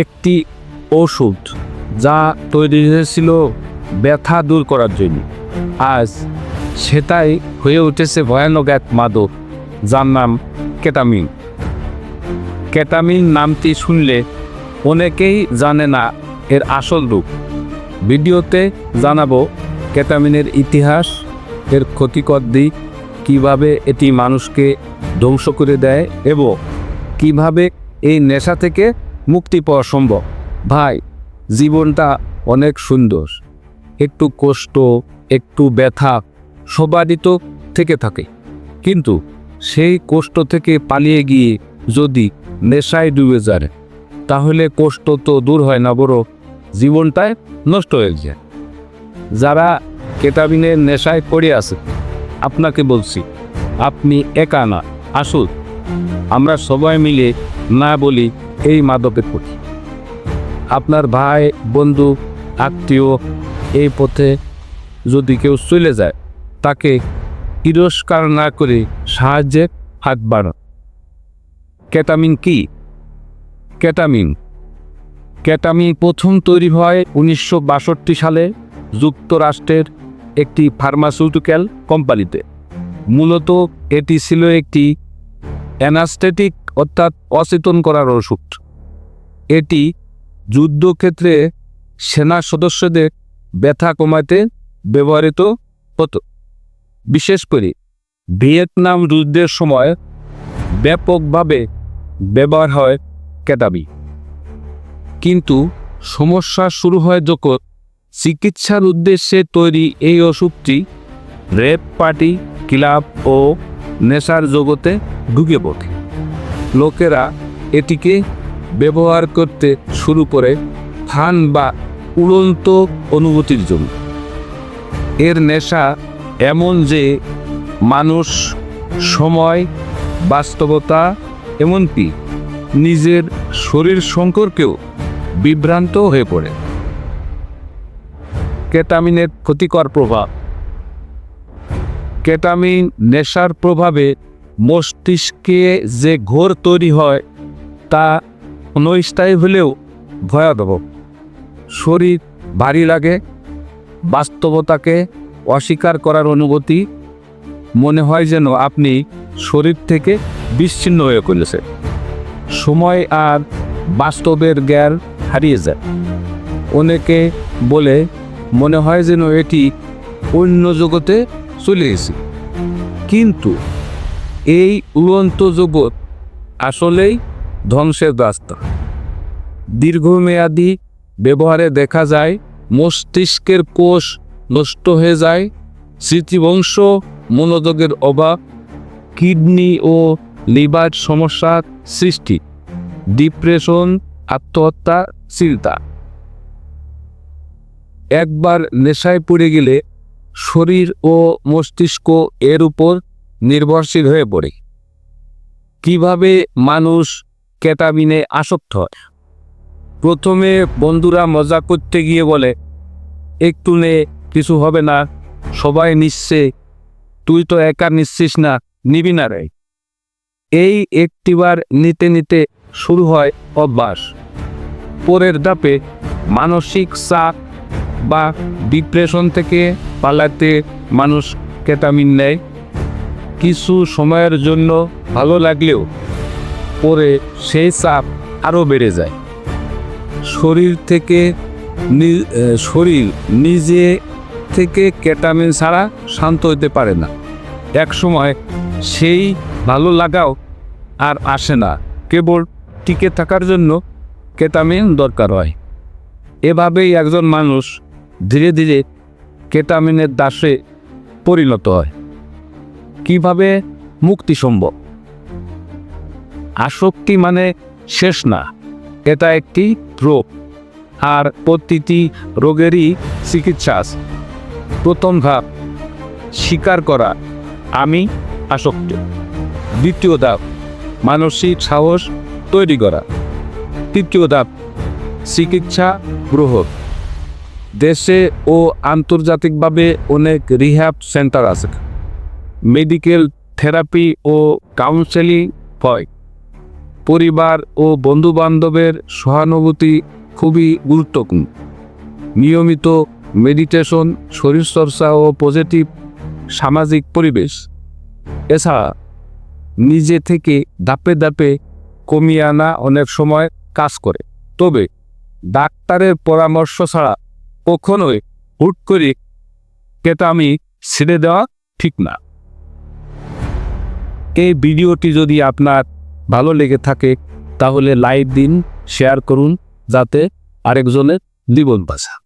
একটি ওষুধ যা তৈরি হয়েছিল ব্যথা দূর করার জন্য। আজ সেটাই হয়ে উঠেছে ভয়ানক এক মাদক, যার নাম কেটামিন। কেটামিন নামটি শুনলে অনেকেই জানে না এর আসল রূপ। ভিডিওতে জানাব কেটামিনের ইতিহাস, এর ক্ষতিকর দিক, কীভাবে এটি মানুষকে ধ্বংস করে দেয় এবং কীভাবে এই নেশা থেকে মুক্তি পাওয়া সম্ভব। ভাই, জীবনটা অনেক সুন্দর। একটু কষ্ট, একটু ব্যথা সবারই তো থেকে থাকে। কিন্তু সেই কষ্ট থেকে পালিয়ে গিয়ে যদি নেশায় ডুবে যায়, তাহলে কষ্ট তো দূর হয় না বড়। জীবনটায় নষ্ট হয়ে যায়। যারা কেটাবিনের নেশায় পড়ে আছে, আপনাকে বলছি, আপনি একা না, আসুন। আমরা সবাই মিলে না বলি এই মাদকের প্রতি। আপনার ভাই, বন্ধু, আত্মীয় এই পথে যদি কেউ চলে যায়, তাকে তিরস্কার না করে সাহায্যে হাত বাড়ান। কেটামিন কি? কেটামিন। কেটামিন প্রথম তৈরি হয় উনিশশো বাষট্টি সালে যুক্তরাষ্ট্রের একটি ফার্মাসিউটিক্যাল কোম্পানিতে। মূলত এটি ছিল একটি অ্যানাস্থেটিক অর্থাৎ অচেতন করার ওষুধ। এটি যুদ্ধক্ষেত্রে সেনা সদস্যদের ব্যথা কমাতে ব্যবহৃত হতো। বিশেষ করে ভিয়েতনাম যুদ্ধের সময় ব্যাপকভাবে ব্যবহার হয় কেটাবি কিন্তু সমস্যা শুরু হয় যখন চিকিৎসার উদ্দেশ্যে তৈরি এই ওষুধটি রেপ পার্টি ক্লাব ও নেশার জগতে ঢুকে পড়ে। লোকেরা এটিকে ব্যবহার করতে শুরু করে ফান বা উড়ন্ত অনুভূতির জন্য। এর নেশা এমন যে মানুষ, সময়, বাস্তবতা, এমনকি নিজের শরীর সম্পর্কেও বিভ্রান্ত হয়ে পড়ে। কেটামিনের ক্ষতিকর প্রভাব। কেটামিন নেশার প্রভাবে মস্তিষ্কে যে ঘোর তৈরি হয়, তা অনস্থায়ী হলেও ভয়াবহ। শরীর ভারী লাগে, বাস্তবতাকে অস্বীকার করার অনুভূতি মনে হয় যেন আপনি শরীর থেকে বিচ্ছিন্ন হয়ে পড়েছে। সময় আর বাস্তবের জ্ঞান হারিয়ে যায়। অনেকে বলে, মনে হয় যেন এটি অন্য জগতে চলে গেছে কিন্তু এই উড়ন্ত জগৎ আসলেই ধ্বংসের রাস্তা। দীর্ঘমেয়াদী ব্যবহারে দেখা যায়, মস্তিষ্কের কোষ নষ্ট হয়ে যায়, স্মৃতিবংশ মনোযোগের অভাব, কিডনি ও লিভার সমস্যার সৃষ্টি, ডিপ্রেশন, আত্মহত্যা, চিন্তা। একবার নেশায় পড়ে গেলে শরীর ও মস্তিষ্ক এর উপর নির্ভরশীল হয়ে পড়ে। কীভাবে মানুষ কেটামিনে আসক্ত হয়? প্রথমে বন্ধুরা মজা করতে গিয়ে বলে, একটু নে, কিছু হবে না, সবাই নিচ্ছে, তুই তো একা নিচ্ছিস না, নিবি না রে। এই একটিবার নিতে নিতে শুরু হয় অভ্যাস। পরের ধাপে মানসিক চাপ বা ডিপ্রেশন থেকে পালাতে মানুষ কেটামিন নেয়। কিছু সময়ের জন্য ভালো লাগলেও পরে সেই চাপ আরও বেড়ে যায়। শরীর থেকে শরীর নিজে থেকে কেটামিন ছাড়া শান্ত হতে পারে না। এক সময় সেই ভালো লাগাও আর আসে না, কেবল টিকে থাকার জন্য কেটামিন দরকার হয়। এভাবেই একজন মানুষ ধীরে ধীরে কেটামিনের দাসে পরিণত হয়। কীভাবে মুক্তি সম্ভব? আসক্তি মানে শেষ না, এটা একটি রোগ। আর প্রতিটি রোগেরই চিকিৎসা আছে। প্রথম ধাপ, স্বীকার করা, আমি আসক্ত। দ্বিতীয় ধাপ, মানসিক সাহস তৈরি করা। তৃতীয় ধাপ, চিকিৎসা গ্রহণ। দেশে ও আন্তর্জাতিকভাবে অনেক রিহ্যাব সেন্টার আছে। মেডিকেল থেরাপি ও কাউন্সেলিং হয়। পরিবার ও বন্ধুবান্ধবের সহানুভূতি খুবই গুরুত্বপূর্ণ। নিয়মিত মেডিটেশন শরীরচর্চা ও পজিটিভ সামাজিক পরিবেশ। এছাড়া নিজে থেকে ধাপে ধাপে কমিয়ে আনা অনেক সময় কাজ করে। তবে ডাক্তারের পরামর্শ ছাড়া কখনোই হুট করে কেটামি ছেড়ে দেওয়া ঠিক না। এই ভিডিওটি যদি আপনার ভালো লেগে থাকে, তাহলে লাইক দিন শেয়ার করুন, যাতে আরেকজনের জীবন বাঁচা।